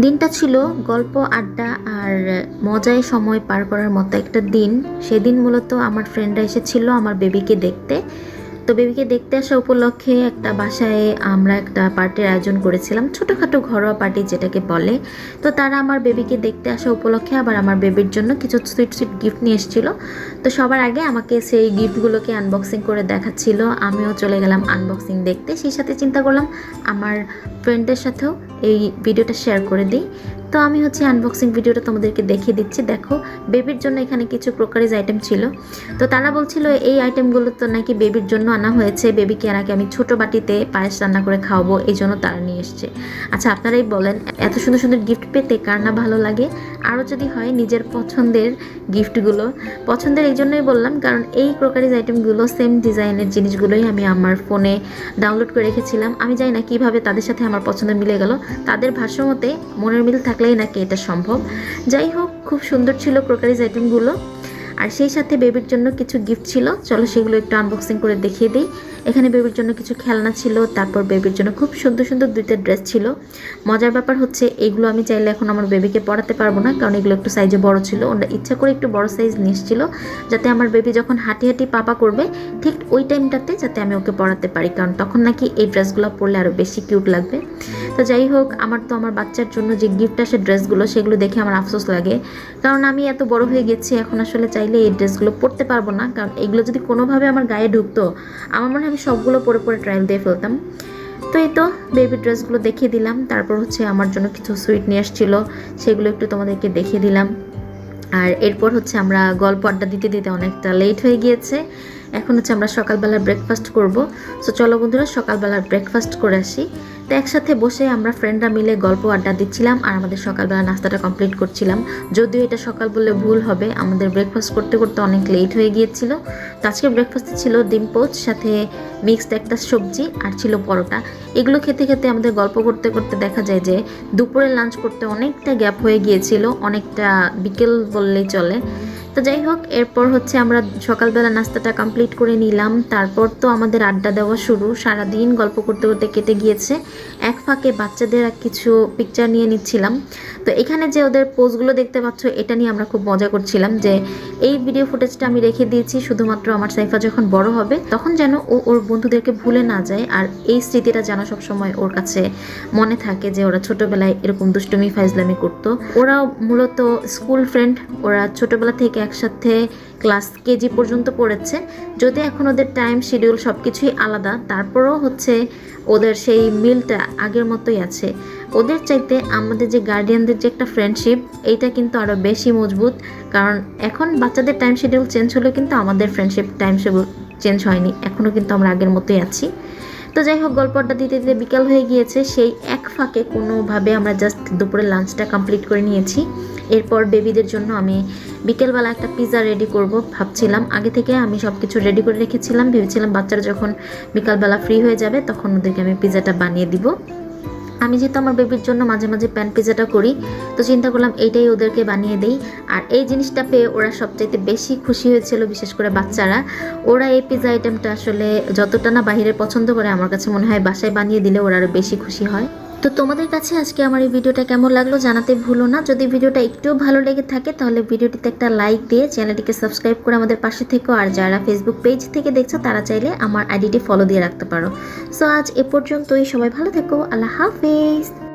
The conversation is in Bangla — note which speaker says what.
Speaker 1: দিনটা ছিল গল্প, আড্ডা আর মজায় সময় পার করার মতো একটা দিন। সেদিন মূলত আমার ফ্রেন্ডরা এসেছিল আমার বেবিকে দেখতে। তো বেবিকে দেখতে আসা উপলক্ষে একটা বাসায় আমরা একটা পার্টির আয়োজন করেছিলাম, ছোটোখাটো ঘরোয়া পার্টি যেটাকে বলে। তো তারা আমার বেবিকে দেখতে আসা উপলক্ষে আবার আমার বেবির জন্য কিছু সুইট সুইট গিফট নিয়ে এসেছিল। তো সবার আগে আমাকে সেই গিফটগুলোকে আনবক্সিং করে দেখাচ্ছিল। আমিও চলে গেলাম আনবক্সিং দেখতে। সেই সাথে চিন্তা করলাম, আমার ফ্রেন্ডদের সাথেও এই ভিডিওটা শেয়ার করে দিই। তো আমি হচ্ছে আনবক্সিং ভিডিওটা তোমাদেরকে দেখিয়ে দিচ্ছি। দেখো বেবির জন্য এখানে কিছু ক্রোকারিজ আইটেম ছিল। তো তারা বলছিল, এই আইটেমগুলো তো নাকি বেবির জন্য আনা হয়েছে। বেবিকে নাকি আমি ছোট বাটিতে পায়েস রান্না করে খাওয়াবো। এই জন্য তারা নিয়ে এসছে। আচ্ছা আপনারাই বলেন, এত সুন্দর সুন্দর গিফট পেতে কার না ভালো লাগে? আরও যদি হয় নিজের পছন্দের গিফটগুলো। পছন্দের এই জন্যই বললাম, কারণ এই ক্রোকারিজ আইটেমগুলো সেম ডিজাইনের জিনিসগুলোই আমি আমার ফোনে ডাউনলোড করে রেখেছিলাম। আমি জানি না কীভাবে তাদের সাথে আমার পছন্দ মিলে গেল। তাদের ভাষ্য মতে, মনের মিল থাকলেই নাকি এটা সম্ভব। যাই হোক, খুব সুন্দর ছিল ক্রোকারিজ আইটেমগুলো। আর সেই সাথে বেবির জন্য কিছু গিফট ছিল। চলো সেগুলো একটু আনবক্সিং করে দেখিয়ে দিই। এখানে বেবির জন্য কিছু খেলনা ছিল, তারপর বেবির জন্য খুব সুন্দর সুন্দর দুইটা ড্রেস ছিল। মজার ব্যাপার হচ্ছে, এগুলো আমি চাইলে এখন আমার বেবিকে পড়াতে পারব না, কারণ এগুলো একটু সাইজে বড় ছিল। ওরা ইচ্ছা করে একটু বড় সাইজ নিয়ে এসেছিল, যাতে আমার বেবি যখন হাঁটি হাঁটি পাপা করবে, ঠিক ওই টাইমটাতে যাতে আমি ওকে পড়াতে পারি, কারণ তখন নাকি এই ড্রেসগুলো পরলে আরও বেশি কিউট লাগবে। তো যাই হোক, আমার তো আমার বাচ্চার জন্য যে গিফট আসে ড্রেসগুলো সেগুলো দেখে আমার আফসোস লাগে। কারণ আমি এত বড় হয়ে গেছি, এখন আসলে চাইলে এই ড্রেসগুলো পরতে পারব না, কারণ এগুলো যদি কোনোভাবে আমার গায়ে ঢুকতো, আমার মনে হয় আমি সবগুলো পরে পরে ট্রায়াল দিয়ে ফেলতাম। তো এই তো বেবি ড্রেসগুলো দেখিয়ে দিলাম, তারপর হচ্ছে আমার জন্য কিছু সুইট নিয়ে আসছিল, সেগুলো একটু তোমাদেরকে দেখিয়ে দিলাম। আর এরপর হচ্ছে আমরা গল্প আড্ডা দিতে দিতে অনেকটা লেট হয়ে গিয়েছে, এখন হচ্ছে আমরা সকালবেলা ব্রেকফাস্ট করব। সো চলো বন্ধুরা সকালবেলা ব্রেকফাস্ট করে আসি। তো একসাথে বসে আমরা ফ্রেন্ডরা মিলে গল্প আড্ডা দিচ্ছিলাম আর আমাদের সকালবেলা নাস্তাটা কমপ্লিট করছিলাম। যদিও এটা সকাল বললে ভুল হবে, আমাদের ব্রেকফাস্ট করতে করতে অনেক লেট হয়ে গিয়েছিল। তো আজকে ব্রেকফাস্টে ছিল ডিম পোচ, সাথে মিক্সড একটা সবজি আর ছিল পরোটা। এগুলো খেতে খেতে আমাদের গল্প করতে করতে দেখা যায় যে দুপুরে লাঞ্চ করতে অনেকটা গ্যাপ হয়ে গিয়েছিল, অনেকটা বিকেল বললেই চলে। তো যাই হোক, এরপর হচ্ছে আমরা সকালবেলা নাস্তাটা কমপ্লিট করে নিলাম। তারপর তো আমাদের আড্ডা দেওয়া শুরু। সারাদিন গল্প করতে করতে কেটে গিয়েছে। এক ফাঁকে বাচ্চাদের কিছু পিকচার নিয়ে নিচ্ছিলাম। তো এখানে যে ওদের পোজগুলো দেখতে পাচ্ছ, এটা নিয়ে আমরা খুব মজা করছিলাম যে এই ভিডিও ফুটেজটা আমি রেখে দিয়েছি, শুধুমাত্র আমার সাইফা যখন বড় হবে, তখন যেন ও ওর বন্ধুদেরকে ভুলে না যায় আর এই স্মৃতিটা যেন সবসময় ওর কাছে মনে থাকে যে ওরা ছোটবেলায় এরকম দুষ্টুমি, ফাইজলামি করতো। ওরা মূলত স্কুল ফ্রেন্ড ওরা ছোটবেলা থেকে একসাথে ক্লাস কেজি পর্যন্ত পড়েছে। যদি এখন ওদের টাইম শিডিউল সব কিছুই আলাদা, তারপরেও হচ্ছে ওদের সেই মিলটা আগের মতোই আছে। ওদের চাইতে আমাদের যে গার্ডিয়ানদের যে একটা ফ্রেন্ডশিপ এইটা কিন্তু আরও বেশি মজবুত। কারণ এখন বাচ্চাদের টাইম শিডিউল চেঞ্জ হলেও কিন্তু আমাদের ফ্রেন্ডশিপ টাইম শিডিউল চেঞ্জ হয়নি। এখনও কিন্তু আমরা আগের মতোই আছি। তো যাই হোক গল্পটা দিতে দিতে বিকাল হয়ে গিয়েছে। সেই এক ফাঁকে কোনোভাবে আমরা জাস্ট দুপুরে লাঞ্চটা কমপ্লিট করে নিয়েছি। এরপর বেবিদের জন্য আমি বিকেলবেলা একটা পিৎজা রেডি করব ভাবছিলাম। আগে থেকে আমি সব কিছু রেডি করে রেখেছিলাম। ভেবেছিলাম বাচ্চারা যখন বিকালবেলা ফ্রি হয়ে যাবে, তখন ওদেরকে আমি পিৎজাটা বানিয়ে দিব। আমি যেহেতু আমার বেবির জন্য মাঝে মাঝে প্যান পিজাটা করি, তো চিন্তা করলাম এইটাই ওদেরকে বানিয়ে দেই। আর এই জিনিসটা পেয়ে ওরা সবচাইতে বেশি খুশি হয়েছিল, বিশেষ করে বাচ্চারা। ওরা এই পিজা আইটেমটা আসলে যতটা না বাহিরে পছন্দ করে, আমার কাছে মনে হয় বাসায় বানিয়ে দিলে ওরা আরও বেশি খুশি হয়। তো তোমাদের কাছে আজকে আমার এই ভিডিওটা কেমন লাগল জানাতে ভুলো না। যদি ভিডিওটা একটুও ভালো লেগে থাকে, তাহলে ভিডিওটিতে একটা লাইক দিয়ে চ্যানেলটিকে সাবস্ক্রাইব করে আমাদের পাশে থেকো। আর যারা ফেসবুক পেজ থেকে দেখছ, তারা চাইলে আমার আইডিটি ফলো দিয়ে রাখতে পারো। সো আজ এ পর্যন্তই। সবাই ভালো থেকো। আল্লাহ হাফেজ।